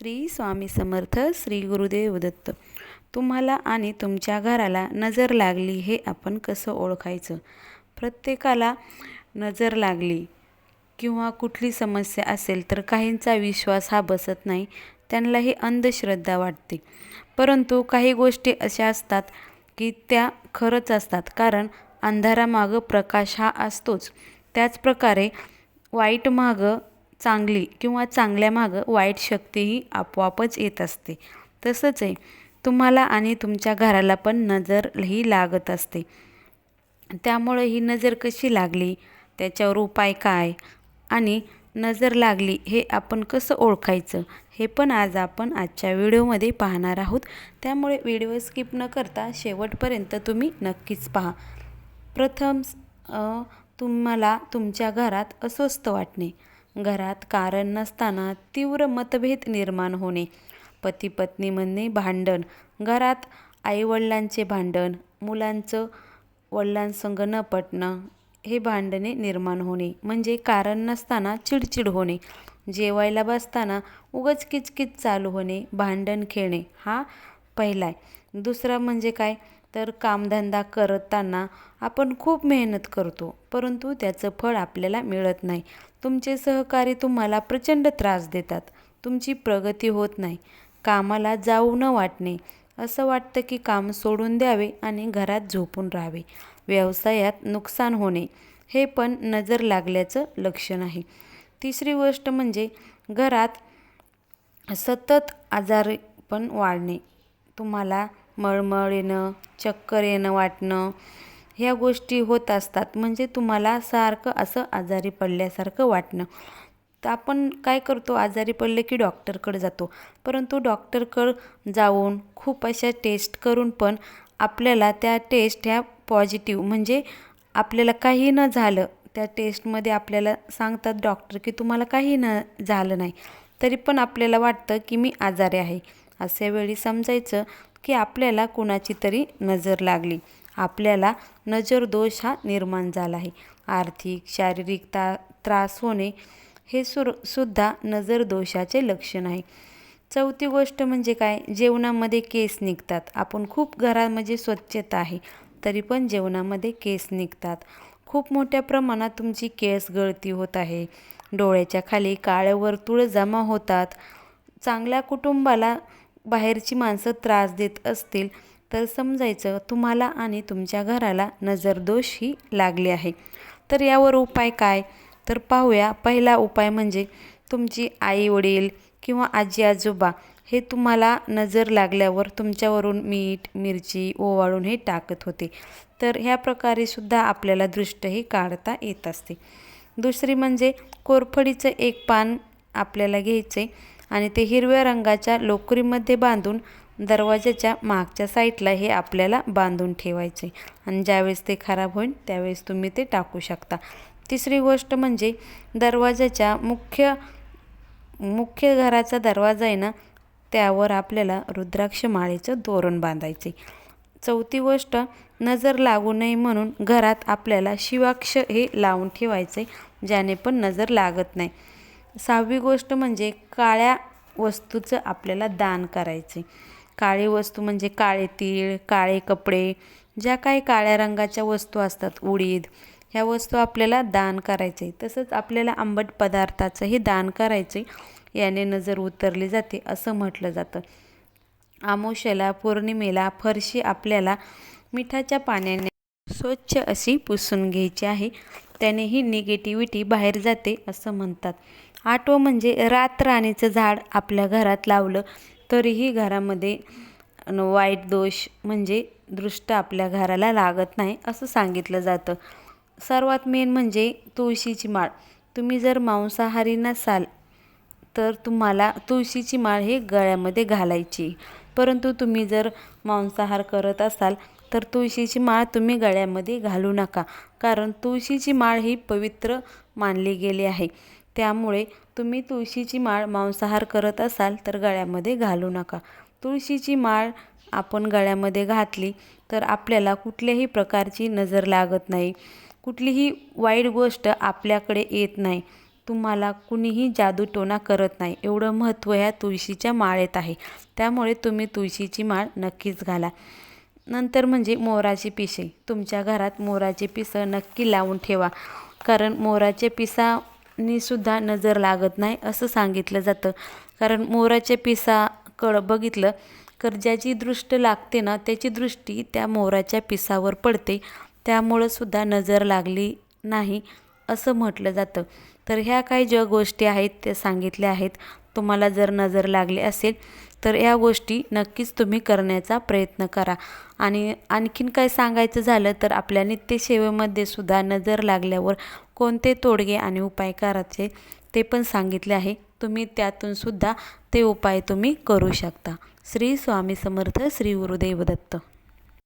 श्री स्वामी समर्थ श्री गुरुदेव दत्त. तुम्हाला आणि तुमच्या घराला नजर लागली हे आपण कसं ओळखायचं? प्रत्येकाला नजर लागली किंवा कुठली समस्या असेल तर काहींचा विश्वास हा बसत नाही त्यांना ही अंधश्रद्धा वाटते. परंतु काही गोष्टी अशा असतात की त्या खरंच असतात कारण अंधारामागं प्रकाश हा असतोच. त्याचप्रकारे वाईट मागं चांगली किंवा चांगल्यामागं वाईट शक्तीही आपोआपच येत असते. तसंच आहे तुम्हाला आणि तुमच्या घराला पण नजर ही लागत असते. त्यामुळे ही नजर कशी लागली? त्याच्यावर उपाय काय? आणि नजर लागली हे आपण कसं ओळखायचं? हे पण आज आपण आजच्या व्हिडिओमध्ये पाहणार आहोत. त्यामुळे व्हिडिओ स्किप न करता शेवटपर्यंत तुम्ही नक्कीच पहा. प्रथम तुम्हाला तुमच्या घरात अस्वस्थ वाटणे. घरात कारण नसताना तीव्र मतभेद निर्माण होणे पती पत्नीमध्ये भांडण घरात आईवडिलांचे भांडण मुलांचं वडिलांसंग न पटणं हे भांडणे निर्माण होणे म्हणजे कारण नसताना चिडचिड होणे जेवायला बसताना उगच किचकिच चालू होणे भांडण खेळणे हा पहिला आहे दुसरा म्हणजे काय? तर कामधंदा करताना आपण खूप मेहनत करतो परंतु त्याचं फळ आपल्याला मिळत नाही. तुमचे सहकारी तुम्हाला प्रचंड त्रास देतात. तुमची प्रगती होत नाही. कामाला जाऊ न वाटणे. असं वाटतं की काम सोडून द्यावे आणि घरात झोपून राहावे. व्यवसायात नुकसान होणे हे पण नजर लागल्याचं लक्षण आहे. तिसरी गोष्ट म्हणजे घरात सतत आजारी पण वाढणे. तुम्हाला मळमळ येणं चक्कर येणं वाटणं ह्या गोष्टी होत असतात. म्हणजे तुम्हाला सारखं असं आजारी पडल्यासारखं वाटणं. तर आपण काय करतो? आजारी पडले की डॉक्टरकडे जातो. परंतु डॉक्टरकडं जाऊन खूप अशा टेस्ट करून पण आपल्याला त्या टेस्ट ह्या पॉझिटिव्ह म्हणजे आपल्याला काही न झालं त्या टेस्टमध्ये आपल्याला सांगतात डॉक्टर की तुम्हाला काही न झालं नाही. तरी पण आपल्याला वाटतं की मी आजारी आहे. अशा वेळी समजायचं की आपल्याला कुणाची तरी नजर लागली. आपल्याला नजर दोष हा निर्माण झाला आहे. आर्थिक शारीरिक ता त्रास होणे हे सुर सुद्धा नजर दोषाचे लक्षण आहे. चौथी गोष्ट म्हणजे काय? जेवणामध्ये केस निघतात. आपण खूप घरामध्ये स्वच्छता आहे तरी पण जेवणामध्ये केस निघतात. खूप मोठ्या प्रमाणात तुमची केस गळती होत आहे. डोळ्याच्या खाली काळे वर्तुळ जमा होतात. चांगल्या कुटुंबाला बाहेरची माणसं त्रास देत असतील तर समजायचं तुम्हाला आणि तुमच्या घराला नजरदोष ही लागली आहे. तर यावर उपाय काय? तर पाहूया. पहिला उपाय म्हणजे तुमची आई वडील किंवा आजी आजोबा हे तुम्हाला नजर लागल्यावर तुमच्यावरून मीठ मिरची ओवाळून हे टाकत होते. तर ह्या प्रकारे सुद्धा आपल्याला दृष्टही काढता येत असते. दुसरी म्हणजे कोरफडीचं एक पान आपल्याला घ्यायचे आणि ते हिरव्या रंगाच्या लोकरीमध्ये बांधून दरवाजाच्या मागच्या साईडला हे आपल्याला बांधून ठेवायचे. आणि ज्यावेळेस ते खराब होईल त्यावेळेस तुम्ही ते टाकू शकता. तिसरी गोष्ट म्हणजे दरवाजाच्या मुख्य मुख्य घराचा दरवाजा आहे ना त्यावर आपल्याला रुद्राक्ष माळेचं तोरण बांधायचे. चौथी गोष्ट नजर लागू नये म्हणून घरात आपल्याला शिवाक्ष हे लावून ठेवायचे ज्याने पण नजर लागत नाही. सहावी गोष्ट म्हणजे काळ्या वस्तूचं आपल्याला दान करायचे. काळी वस्तू म्हणजे काळे तीळ काळे कपडे ज्या काही काळ्या रंगाच्या वस्तू असतात उडीद ह्या वस्तू आपल्याला दान करायचे. तसंच आपल्याला आंबट पदार्थाचंही दान करायचे. याने नजर उतरली जाते असं म्हटलं जातं. आमोशाला पौर्णिमेला फरशी आपल्याला मिठाच्या पाण्याने स्वच्छ अशी पुसून घ्यायची आहे. त्याने ही निगेटिव्हिटी बाहेर जाते असं म्हणतात. आठवं म्हणजे रातराणीचं झाड आपल्या घरात लावलं तरीही घरामध्ये वाईट दोष म्हणजे दृष्ट आपल्या घराला लागत नाही असं सांगितलं जातं. सर्वात मेन म्हणजे तुळशीची माळ. तुम्ही जर मांसाहारी नसाल तर तुम्हाला तुळशीची माळ हे गळ्यामध्ये घालायची. परंतु तुम्ही जर मांसाहार करत असाल तर तुळशीची माळ तुम्ही गळ्यामध्ये घालू नका. कारण तुळशीची माळ ही पवित्र मानली गेली आहे. त्यामुळे तुम्ही तुळशीची माळ मांसाहार करत असाल तर गळ्यामध्ये घालू नका. तुळशीची माळ आपण गळ्यामध्ये घातली तर आपल्याला कुठल्याही प्रकारची नजर लागत नाही. कुठलीही वाईट गोष्ट आपल्याकडे येत नाही. तुम्हाला कुणीही जादूटोणा करत नाही. एवढं महत्त्व ह्या तुळशीच्या माळेत आहे. त्यामुळे तुम्ही तुळशीची माळ नक्कीच घाला. नंतर म्हणजे मोराची पिसे. तुमच्या घरात मोराचे पिसं नक्की लावून ठेवा. कारण मोराच्या पिसानीसुद्धा नजर लागत नाही असं सांगितलं जातं. कारण मोराच्या पिसाकडं बघितलं तर ज्याची दृष्ट लागते ना त्याची दृष्टी त्या मोराच्या पिसावर पडते. त्यामुळं सुद्धा नजर लागली नाही असं म्हटलं जातं. तर ह्या काही ज्या गोष्टी आहेत त्या सांगितल्या आहेत तुम्हाला जर नजर लागली असेल तर ह्या गोष्टी नक्कीच तुम्ही करण्याचा प्रयत्न करा. आणि आणखीन काय सांगायचं झालं तर आपल्या नित्यसेवेमध्ये सुद्धा नजर लागल्यावर कोणते तोडगे आणि उपाय करायचे ते पण सांगितले आहे. तुम्ही त्यातून सुद्धा ते उपाय तुम्ही करू शकता. श्री स्वामी समर्थ श्री गुरुदेव दत्त.